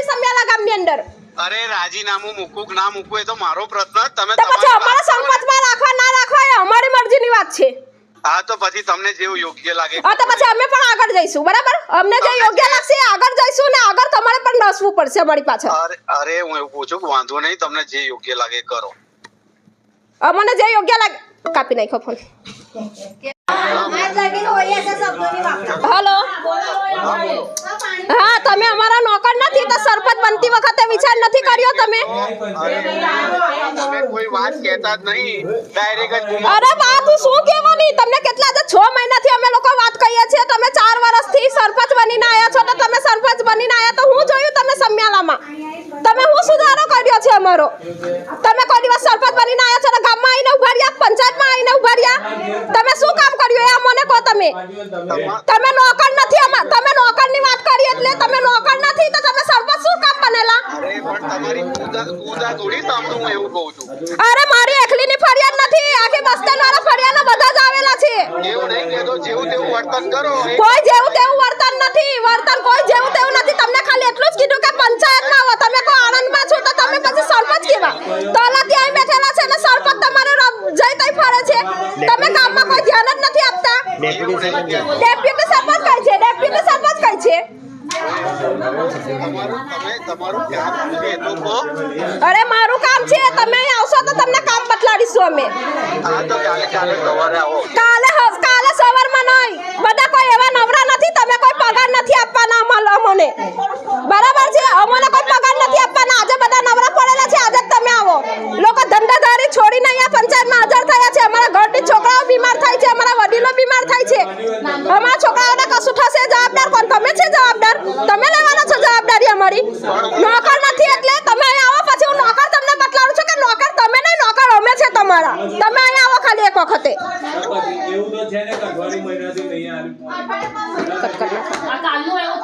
નથી સમિયાલા ગામની અંદર? અરે રાજીનામું મૂકું કે ના મૂકું એ તો મારો પ્રશ્ન તમે તો પછી અમારા. સરપંચમાં રાખવા ના રાખવા એ અમારી મરજીની વાત છે. હા તો પછી તમને જેવું યોગ્ય લાગે. હા તો પછી અમે પણ આગળ જઈશું બરાબર? અમને જે યોગ્ય લાગશે આગળ જઈશું ને આગળ તમારે પણ નસવું પડશે અમારી પાછળ. અરે અરે હું એવું પૂછું કે વાંધો નહીં તમને જે યોગ્ય લાગે કરો. અમને જે યોગ્ય લાગે કાપી નાખો ફોન હેલો? હા તમે અમારા નોકર નથી તો બનતી વખતે વિચાર નથી કર્યો તમે? તમે કોઈ વાત કહેતા જ નહીં. ડાયરેક્ટ જ અરે બા શું કહેવાની? તમને કેટલા છે છ મહિનાથી અમે લોકો વાત કહીએ છીએ. તમે ચાર વર્ષથી સરપંચ બનીને આયા છો તો તમે સરપંચ બનીને આયા તો હું જોયું તમે સમ્યાલામાં? તમે હું સુધારો કર્યો છે અમારો? તમે કોઈ દિવસ સરપંચ બનીને આયા છો તો ગામમાં આવીને ઊભા રહ્યા પંચાયતમાં આવીને ઊભા રહ્યા? તમે શું કામ કર્યું? એ અમને કહો તમે તમે નોકર નથી અમા- તમે નોકરની વાત કરી એટલે તમે નોકર નથી તો તમે સરપંચ શું કામ બનેલા? અરે મારી એકલી એકલીની ફરિયાદ નથી. આખી બસ્તન વાળા ફરિયાદ બધા જ આવેલા છે. એવું નહીં કહેતો જેવું તેવું વર્તન કોઈ જેવું તેવું વર્તન નથી. વર્તન કોઈ જેવું તેવું નથી. તમને ખાલી એટલું જ કીધું કે પંચાયત ના હોય. તમે કોઈ આણંદમાં છો તો તમે પછી સરપંચ કેવા? તોલા ત્યાં બેઠેલા છે ને સરપંચ તમારે જઈ તઈ ફરે છે. તમે કામમાં કોઈ ધ્યાન જ નથી આપતા. ડેપ્યુટી સરપંચ કઈ છે? ડેપ્યુટી સરપંચ કઈ છે? અરે, મારું કામ છે, તમે આવશો તો તમને કામ બતલાડીશું અમે. કાલે કાલે સવારમાં નહીં. બધા કોઈ એવા નવરા નથી, તમે કોઈ પગાર નથી આપવાના અમા- અમને. બરાબર છે? અમને કોઈ પગાર નથી આપવાના. આજે બધા નવરા પડેલા છે આજે જ તમે આવો લોકો ધંધાધારી છોડીને અહીંયા પંચાયતમાં હાજર થયા છે અમારા ઘરની છોકરાઓ બીમાર થાય છે અમારા વડીલો બીમાર થાય છે અમારા છોકરાઓને કશું થશે જવાબદાર કોણ તમે છે જવાબદાર તમે લેવાનો છો જવાબદારી અમારી. નોકર નથી એટલે તમે અહીં આવો પછી હું નોકર તમને બતલાવું છું કે નોકર તમે નહીં? નોકર અમે છે તમારા. તમે અહીં આવો ખાલી એક વખતે. કટ કરી નાખો. આ કાલનું એવું